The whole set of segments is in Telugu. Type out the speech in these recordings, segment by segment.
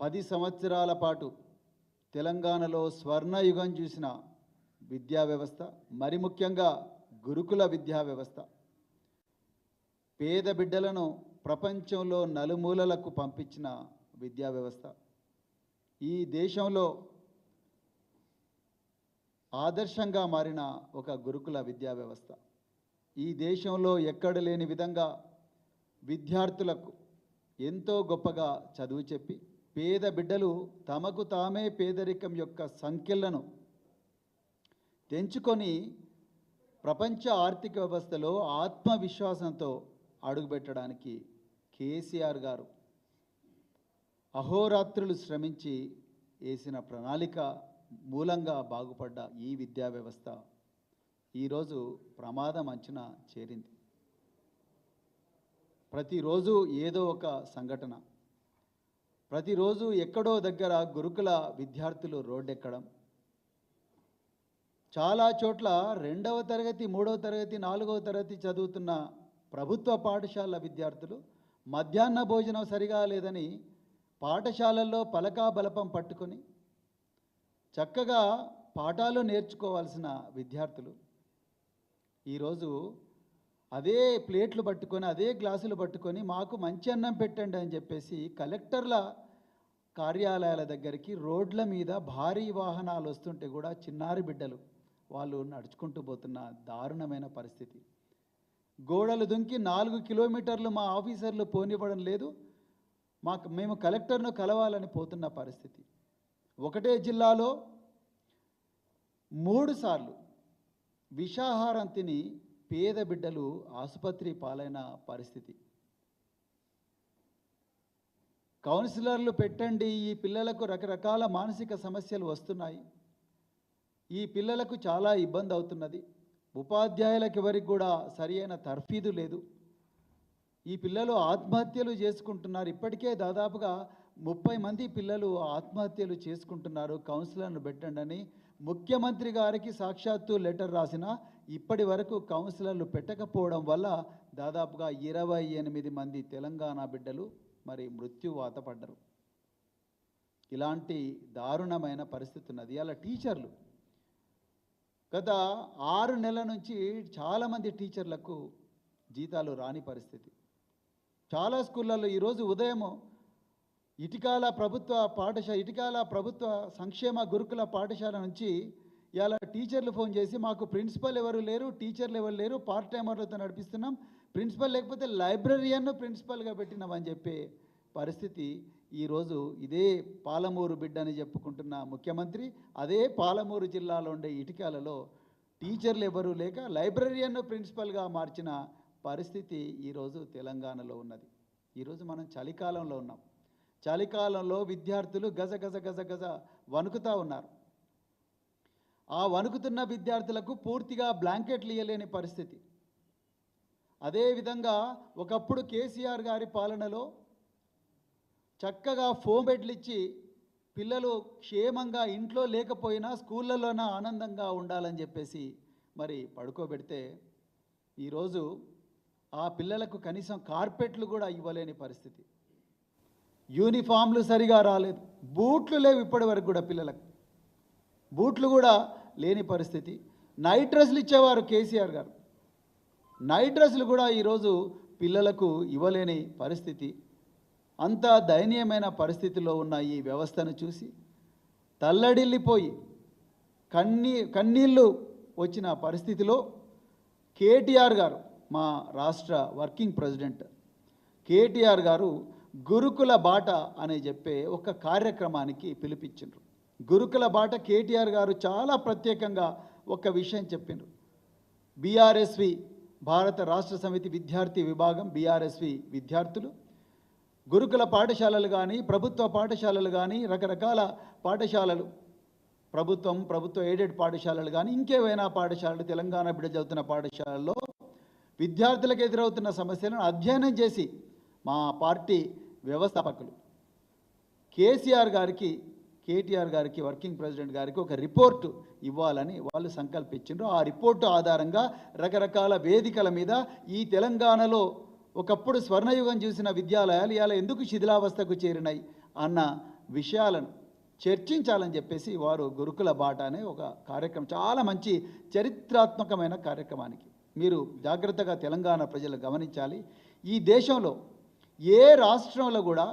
పది సంవత్సరాల పాటు తెలంగాణలో స్వర్ణయుగం చూసిన విద్యా వ్యవస్థ మరి ముఖ్యంగా గురుకుల విద్యా వ్యవస్థ. పేద బిడ్డలను ప్రపంచంలో నలుమూలలకు పంపించిన విద్యా వ్యవస్థ. ఈ దేశంలో ఆదర్శంగా మారిన ఒక గురుకుల విద్యా వ్యవస్థ. ఈ దేశంలో ఎక్కడ లేని విధంగా విద్యార్థులకు ఎంతో గొప్పగా చదువు చెప్పి పేద బిడ్డలు తమకు తామే పేదరికం యొక్క సంఖ్యలను తెంచుకొని ప్రపంచ ఆర్థిక వ్యవస్థలో ఆత్మవిశ్వాసంతో అడుగుపెట్టడానికి కేసీఆర్ గారు అహోరాత్రులు శ్రమించి వేసిన ప్రణాళిక మూలంగా బాగుపడ్డ ఈ విద్యా వ్యవస్థ ఈరోజు ప్రమాదం అంచనా చేరింది. ప్రతిరోజు ఏదో ఒక సంఘటన ప్రతిరోజు ఎక్కడో దగ్గర గురుకుల విద్యార్థులు రోడ్డెక్కడం. చాలా చోట్ల రెండవ తరగతి మూడవ తరగతి నాలుగవ తరగతి చదువుతున్న ప్రభుత్వ పాఠశాల విద్యార్థులు మధ్యాహ్న భోజనం సరిగా లేదని పాఠశాలల్లో పలకా బలపం పట్టుకొని చక్కగా పాఠాలు నేర్చుకోవాల్సిన విద్యార్థులు. ఈరోజు అదే ప్లేట్లు పట్టుకొని అదే గ్లాసులు పట్టుకొని మాకు మంచి అన్నం పెట్టండి అని చెప్పేసి కలెక్టర్ల కార్యాలయాల దగ్గరికి రోడ్ల మీద భారీ వాహనాలు వస్తుంటే కూడా చిన్నారి బిడ్డలు వాళ్ళు నడుచుకుంటూ పోతున్న దారుణమైన పరిస్థితి. గోడలు దుంకి నాలుగు కిలోమీటర్లు మా ఆఫీసర్లు పోనివ్వడం లేదు. మాకు మేము కలెక్టర్ను కలవాలని పోతున్న పరిస్థితి. ఒకటే జిల్లాలో మూడు సార్లు విషాహారం తిని పేద బిడ్డలు ఆసుపత్రి పాలైన పరిస్థితి. కౌన్సిలర్లు పెట్టండి ఈ పిల్లలకు రకరకాల మానసిక సమస్యలు వస్తున్నాయి. ఈ పిల్లలకు చాలా ఇబ్బంది అవుతున్నది. ఉపాధ్యాయులకు ఎవరికి కూడా సరి అయిన తర్ఫీదు లేదు. ఈ పిల్లలు ఆత్మహత్యలు చేసుకుంటున్నారు. ఇప్పటికే దాదాపుగా ముప్పై మంది పిల్లలు ఆత్మహత్యలు చేసుకుంటున్నారు. కౌన్సిలర్ను పెట్టండి అని ముఖ్యమంత్రి గారికి సాక్షాత్తు లెటర్ రాసిన ఇప్పటి వరకు కౌన్సిలర్లు పెట్టకపోవడం వల్ల దాదాపుగా ఇరవై ఎనిమిది మంది తెలంగాణ బిడ్డలు మరి మృత్యువాత పడ్డరు. ఇలాంటి దారుణమైన పరిస్థితి ఉన్నది. అలా టీచర్లు గత ఆరు నెలల నుంచి చాలామంది టీచర్లకు జీతాలు రాని పరిస్థితి. చాలా స్కూళ్ళల్లో ఈరోజు ఉదయం ఇటికాల ప్రభుత్వ పాఠశాల ఇటికాల ప్రభుత్వ సంక్షేమ గురుకుల పాఠశాల నుంచి ఇలా టీచర్లు ఫోన్ చేసి మాకు ప్రిన్సిపల్ ఎవరు లేరు టీచర్లు ఎవరు లేరు పార్ట్ టైమర్లతో నడిపిస్తున్నాం. ప్రిన్సిపల్ లేకపోతే లైబ్రరీయన్ను ప్రిన్సిపల్గా పెట్టినామని చెప్పే పరిస్థితి ఈరోజు ఇదే పాలమూరు బిడ్డ అని చెప్పుకుంటున్న ముఖ్యమంత్రి. అదే పాలమూరు జిల్లాలో ఉండే ఇటుకాలలో టీచర్లు ఎవరు లేక లైబ్రరీయన్ను ప్రిన్సిపల్గా మార్చిన పరిస్థితి ఈరోజు తెలంగాణలో ఉన్నది. ఈరోజు మనం చలికాలంలో ఉన్నాం. చలికాలంలో విద్యార్థులు గజ గజ గజ గజ వణుకుతా ఉన్నారు. ఆ వణుకుతున్న విద్యార్థులకు పూర్తిగా బ్లాంకెట్లు ఇవ్వలేని పరిస్థితి. అదేవిధంగా ఒకప్పుడు కేసీఆర్ గారి పాలనలో చక్కగా ఫోమ్ బెడ్లు ఇచ్చి పిల్లలు క్షేమంగా ఇంట్లో లేకపోయినా స్కూళ్ళలోన ఆనందంగా ఉండాలని చెప్పేసి మరి పడుకోబెడితే ఈరోజు ఆ పిల్లలకు కనీసం కార్పెట్లు కూడా ఇవ్వలేని పరిస్థితి. యూనిఫామ్లు సరిగా రాలేదు. బూట్లు లేవు ఇప్పటి వరకు కూడా పిల్లలకు. బూట్లు కూడా లేని పరిస్థితి. నైట్ డ్రెస్లు ఇచ్చేవారు కేసీఆర్ గారు. నైట్ డ్రెస్లు కూడా ఈరోజు పిల్లలకు ఇవ్వలేని పరిస్థితి. అంత దయనీయమైన పరిస్థితిలో ఉన్న ఈ వ్యవస్థను చూసి తల్లడిల్లిపోయి కన్నీ కన్నీళ్ళు వచ్చిన పరిస్థితిలో కేటీఆర్ గారు మా రాష్ట్ర వర్కింగ్ ప్రెసిడెంట్ కేటీఆర్ గారు గురుకుల బాట అని చెప్పే ఒక కార్యక్రమానికి పిలిపించిండ్రు. గురుకుల బాట కేటీఆర్ గారు చాలా ప్రత్యేకంగా ఒక విషయం చెప్పిండ్రు. బీఆర్ఎస్వి భారత రాష్ట్ర సమితి విద్యార్థి విభాగం బీఆర్ఎస్వి విద్యార్థులు గురుకుల పాఠశాలలు కానీ ప్రభుత్వ పాఠశాలలు కానీ రకరకాల పాఠశాలలు ప్రభుత్వం ప్రభుత్వ ఎయిడెడ్ పాఠశాలలు కానీ ఇంకేవైనా పాఠశాలలు తెలంగాణ బిడ్డ చదువుతున్న పాఠశాలల్లో విద్యార్థులకు ఎదురవుతున్న సమస్యలను అధ్యయనం చేసి మా పార్టీ వ్యవస్థాపకులు. కేసీఆర్ గారికి కేటీఆర్ గారికి వర్కింగ్ ప్రెసిడెంట్ గారికి ఒక రిపోర్టు ఇవ్వాలని వాళ్ళు సంకల్పించారు ఆ రిపోర్టు ఆధారంగా రకరకాల వేదికల మీద ఈ తెలంగాణలో ఒకప్పుడు స్వర్ణయుగం చూసిన విద్యాలయాలు ఇలా ఎందుకు శిథిలావస్థకు చేరినాయి అన్న విషయాలను చర్చించాలని చెప్పేసి వారు గురుకుల బాట అనే ఒక కార్యక్రమం చాలా మంచి చరిత్రాత్మకమైన కార్యక్రమానికి. మీరు జాగ్రత్తగా తెలంగాణ ప్రజలు గమనించాలి. ఈ దేశంలో ఏ రాష్ట్రంలో కూడా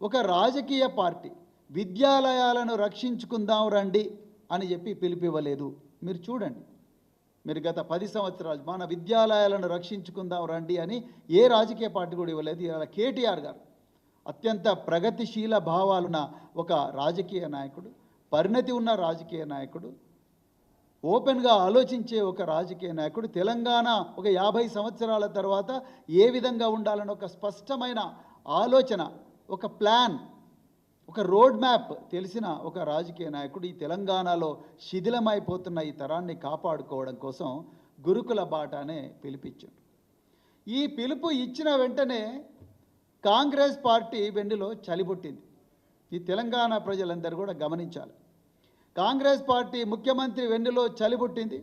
ఒక రాజకీయ పార్టీ విద్యాలయాలను రక్షించుకుందాం రండి అని చెప్పి పిలిపివ్వలేదు. మీరు చూడండి. మీరు గత పది సంవత్సరాలు మన విద్యాలయాలను రక్షించుకుందాం రండి అని ఏ రాజకీయ పార్టీ కూడా ఇవ్వలేదు. ఇలా కేటీఆర్ గారు అత్యంత ప్రగతిశీల భావాలున్న ఒక రాజకీయ నాయకుడు పరిణతి ఉన్న రాజకీయ నాయకుడు ఓపెన్గా ఆలోచించే ఒక రాజకీయ నాయకుడు తెలంగాణ ఒక యాభై సంవత్సరాల తర్వాత ఏ విధంగా ఉండాలని ఒక స్పష్టమైన ఆలోచన ఒక ప్లాన్ ఒక రోడ్ మ్యాప్ తెలిసిన ఒక రాజకీయ నాయకుడు ఈ తెలంగాణలో శిథిలమైపోతున్న ఈ తరాన్ని కాపాడుకోవడం కోసం గురుకుల బాటానే పిలిపించాడు. ఈ పిలుపు ఇచ్చిన వెంటనే కాంగ్రెస్ పార్టీ వెండిలో చలిబుట్టింది. ఈ తెలంగాణ ప్రజలందరూ కూడా గమనించాలి. కాంగ్రెస్ పార్టీ ముఖ్యమంత్రి వెన్నులో చలిబుట్టింది.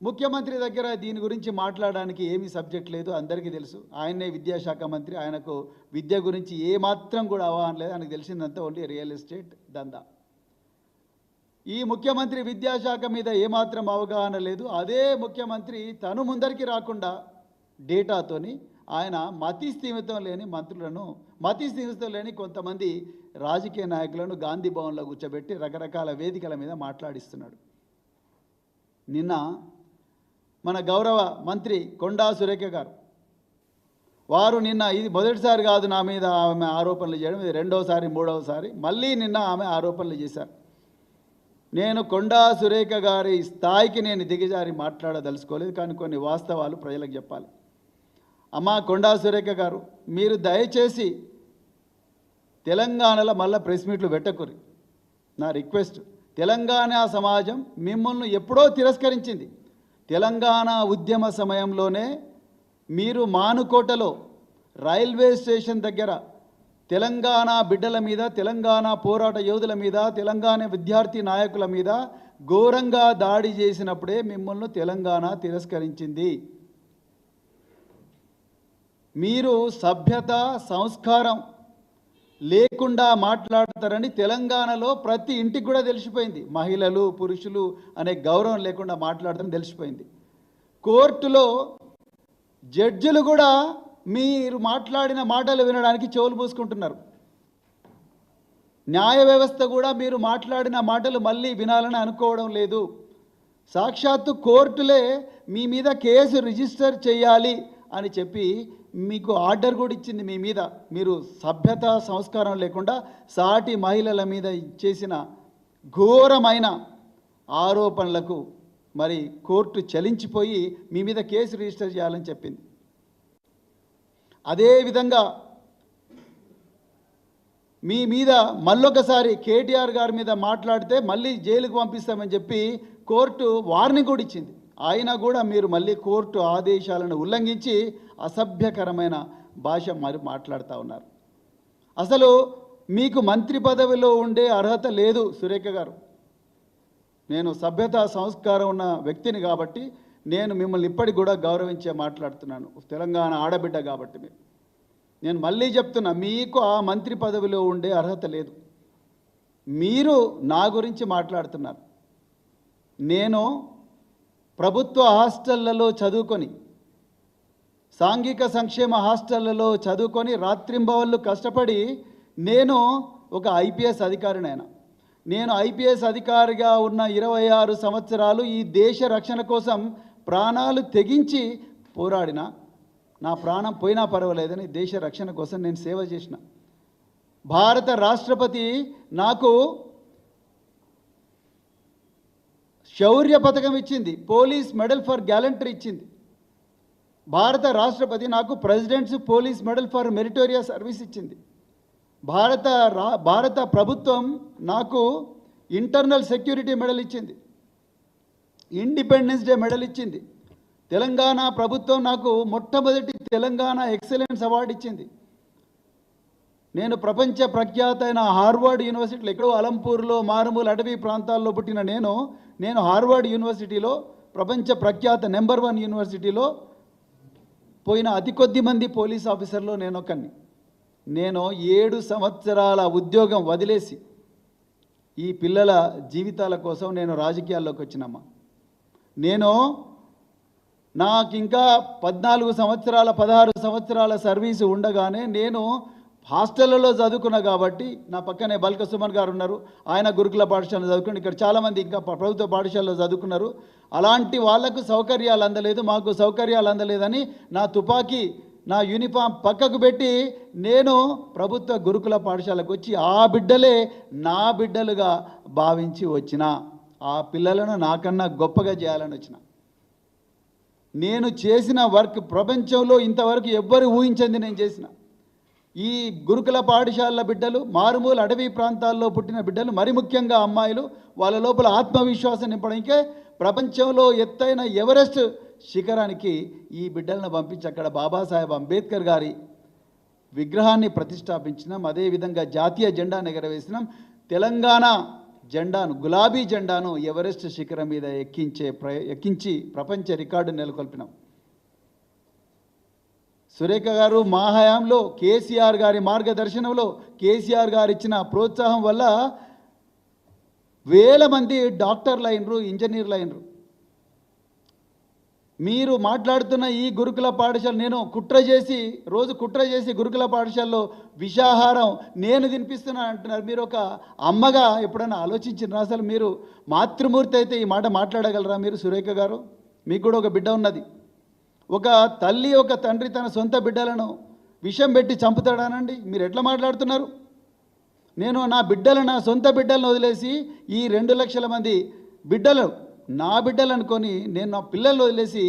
ముఖ్యమంత్రి దగ్గర దీని గురించి మాట్లాడడానికి ఏమీ సబ్జెక్ట్ లేదు అందరికీ తెలుసు. ఆయనే విద్యాశాఖ మంత్రి ఆయనకు విద్య గురించి ఏమాత్రం కూడా అవగాహన లేదు. ఆయనకు తెలిసిందంతా ఓన్లీ రియల్ ఎస్టేట్ దందా. ఈ ముఖ్యమంత్రి విద్యాశాఖ మీద ఏమాత్రం అవగాహన లేదు. అదే ముఖ్యమంత్రి తను ముందరికి రాకుండా డేటాతోని ఆయన మతి స్థిమితం లేని మంత్రులను మతి స్థిమితం లేని కొంతమంది రాజకీయ నాయకులను గాంధీ భవన్లో కూర్చోబెట్టి రకరకాల వేదికల మీద మాట్లాడిస్తున్నాడు. నిన్న మన గౌరవ మంత్రి కొండా సురేఖ గారు. వారు నిన్న ఇది మొదటిసారి కాదు నా మీద ఆమె ఆరోపణలు చేయడం ఇది రెండోసారి మూడవసారి మళ్ళీ నిన్న ఆమె ఆరోపణలు చేశారు. నేను కొండా సురేఖ గారి స్థాయికి నేను దిగజారి మాట్లాడదలుచుకోలేదు కానీ కొన్ని వాస్తవాలు ప్రజలకు చెప్పాలి. అమ్మా కొండా సురేఖ గారు మీరు దయచేసి తెలంగాణలో మళ్ళీ ప్రెస్ మీట్లు పెట్టకూరి. నా రిక్వెస్ట్ తెలంగాణ సమాజం మిమ్మల్ని ఎప్పుడో తిరస్కరించింది. తెలంగాణ ఉద్యమ సమయంలోనే మీరు మానుకోటలో రైల్వే స్టేషన్ దగ్గర తెలంగాణ బిడ్డల మీద తెలంగాణ పోరాట యోధుల మీద తెలంగాణ విద్యార్థి నాయకుల మీద ఘోరంగా దాడి చేసినప్పుడే మిమ్మల్ని తెలంగాణ తిరస్కరించింది. మీరు సభ్యత సంస్కారం లేకుండా మాట్లాడతారని తెలంగాణలో ప్రతి ఇంటికి కూడా తెలిసిపోయింది. మహిళలు పురుషులు అనే గౌరవం లేకుండా మాట్లాడతారని తెలిసిపోయింది. కోర్టులో జడ్జిలు కూడా మీరు మాట్లాడిన మాటలు వినడానికి చెవులు పూసుకుంటున్నారు న్యాయ వ్యవస్థ కూడా మీరు మాట్లాడిన మాటలు మళ్ళీ వినాలని అనుకోవడం లేదు. సాక్షాత్తు కోర్టులే మీ మీద కేసు రిజిస్టర్ చేయాలి అని చెప్పి మీకు ఆర్డర్ కూడా ఇచ్చింది మీ మీద. మీరు సభ్యత సంస్కారం లేకుండా సాటి మహిళల మీద చేసిన ఘోరమైన ఆరోపణలకు మరి కోర్టు చలించిపోయి మీ మీద కేసు రిజిస్టర్ చేయాలని చెప్పింది. అదేవిధంగా మీ మీద మళ్ళొకసారి కేటీఆర్ గారి మీద మాట్లాడితే మళ్ళీ జైలుకు పంపిస్తామని చెప్పి కోర్టు వార్నింగ్ కూడా ఇచ్చింది. అయినా కూడా మీరు మళ్ళీ కోర్టు ఆదేశాలను ఉల్లంఘించి అసభ్యకరమైన భాష మరి మాట్లాడుతూ ఉన్నారు. అసలు మీకు మంత్రి పదవిలో ఉండే అర్హత లేదు సురేఖ గారు. నేను సభ్యత సంస్కారం ఉన్న వ్యక్తిని కాబట్టి నేను మిమ్మల్ని ఇప్పటికి కూడా గౌరవించే మాట్లాడుతున్నాను. తెలంగాణ ఆడబిడ్డ కాబట్టి మీరు. నేను మళ్ళీ చెప్తున్నా మీకు ఆ మంత్రి పదవిలో ఉండే అర్హత లేదు. మీరు నా గురించి మాట్లాడుతున్నారు. నేను ప్రభుత్వ హాస్టళ్ళలో చదువుకొని సాంఘిక సంక్షేమ హాస్టళ్ళలో చదువుకొని రాత్రింబవళ్ళు కష్టపడి నేను ఒక ఐపీఎస్ అధికారినైనా. నేను ఐపీఎస్ అధికారిగా ఉన్న ఇరవై ఆరు సంవత్సరాలు ఈ దేశ రక్షణ కోసం ప్రాణాలు తెగించి పోరాడిన. నా ప్రాణం పోయినా పర్వాలేదని దేశ రక్షణ కోసం నేను సేవ చేసిన. భారత రాష్ట్రపతి నాకు శౌర్య పథకం ఇచ్చింది. పోలీస్ మెడల్ ఫర్ గ్యాలంటరీ ఇచ్చింది. భారత రాష్ట్రపతి నాకు president's police medal for meritorious service ఇచ్చింది. భారత రా భారత ప్రభుత్వం నాకు ఇంటర్నల్ సెక్యూరిటీ మెడల్ ఇచ్చింది. ఇండిపెండెన్స్ డే మెడల్ ఇచ్చింది. తెలంగాణ ప్రభుత్వం నాకు మొట్టమొదటి తెలంగాణ ఎక్సలెన్స్ అవార్డు ఇచ్చింది. నేను ప్రపంచ ప్రఖ్యాత అయిన హార్వర్డ్ యూనివర్సిటీలో ఎక్కడో అలంపూర్లో మారుమూల అటవీ ప్రాంతాల్లో పుట్టిన నేను నేను హార్వర్డ్ యూనివర్సిటీలో ప్రపంచ ప్రఖ్యాత నెంబర్ వన్ యూనివర్సిటీలో పోయిన అతి కొద్ది మంది పోలీస్ ఆఫీసర్లో నేను ఒకరిని నేను ఏడు సంవత్సరాల ఉద్యోగం వదిలేసి ఈ పిల్లల జీవితాల కోసం నేను రాజకీయాల్లోకి వచ్చినమ్మా. నేను నాకు ఇంకా పద్నాలుగు సంవత్సరాల పదహారు సంవత్సరాల సర్వీసు ఉండగానే నేను హాస్టళ్ళలో చదువుకున్నా కాబట్టి నా పక్కనే బల్క సుమన్ గారు ఉన్నారు. ఆయన గురుకుల పాఠశాల చదువుకుని ఇక్కడ చాలామంది ఇంకా ప్రభుత్వ పాఠశాలలో చదువుకున్నారు. అలాంటి వాళ్ళకు సౌకర్యాలు అందలేదు మాకు సౌకర్యాలు అందలేదని నా తుపాకీ నా యూనిఫామ్ పక్కకు పెట్టి నేను ప్రభుత్వ గురుకుల పాఠశాలకు వచ్చి ఆ బిడ్డలే నా బిడ్డలుగా భావించి వచ్చిన ఆ పిల్లలను నాకన్నా గొప్పగా చేయాలని వచ్చిన. నేను చేసిన వర్క్ ప్రపంచంలో ఇంతవరకు ఎవ్వరు ఊహించింది నేను చేసిన. ఈ గురుకుల పాఠశాలల బిడ్డలు మారుమూల అడవి ప్రాంతాల్లో పుట్టిన బిడ్డలు మరి ముఖ్యంగా అమ్మాయిలు వాళ్ళ లోపల ఆత్మవిశ్వాసం నింపడానికే ప్రపంచంలో ఎత్తైన ఎవరెస్ట్ శిఖరానికి ఈ బిడ్డలను పంపించి అక్కడ బాబాసాహెబ్ అంబేద్కర్ గారి విగ్రహాన్ని ప్రతిష్టాపించినాం. అదేవిధంగా జాతీయ జెండాను ఎగరవేసినాం తెలంగాణ జెండాను గులాబీ జెండాను ఎవరెస్ట్ శిఖరం మీద ఎక్కించే ప్ర ఎక్కించి ప్రపంచ రికార్డు నెలకొల్పినాం. సురేఖ గారు మా హయాంలో కేసీఆర్ గారి మార్గదర్శనంలో కేసీఆర్ గారు ఇచ్చిన ప్రోత్సాహం వల్ల వేల మంది డాక్టర్లు అయినరు ఇంజనీర్లు అయినరు. మీరు మాట్లాడుతున్న ఈ గురుకుల పాఠశాల నేను కుట్ర చేసి రోజు కుట్ర చేసి గురుకుల పాఠశాలలో విషాహారం నేను తినిపిస్తున్నా అంటున్నారు. మీరు ఒక అమ్మగా ఎప్పుడైనా ఆలోచించిన అసలు మీరు మాతృమూర్తి అయితే ఈ మాట మాట్లాడగలరా మీరు సురేఖ గారు? మీకు కూడా ఒక బిడ్డ ఉన్నది. ఒక తల్లి ఒక తండ్రి తన సొంత బిడ్డలను విషం పెట్టి చంపుతాడానండి? మీరు ఎట్లా మాట్లాడుతున్నారు? నేను నా బిడ్డలు నా సొంత బిడ్డలను వదిలేసి ఈ రెండు లక్షల మంది బిడ్డలు నా బిడ్డలు అనుకొని నేను నా పిల్లలు వదిలేసి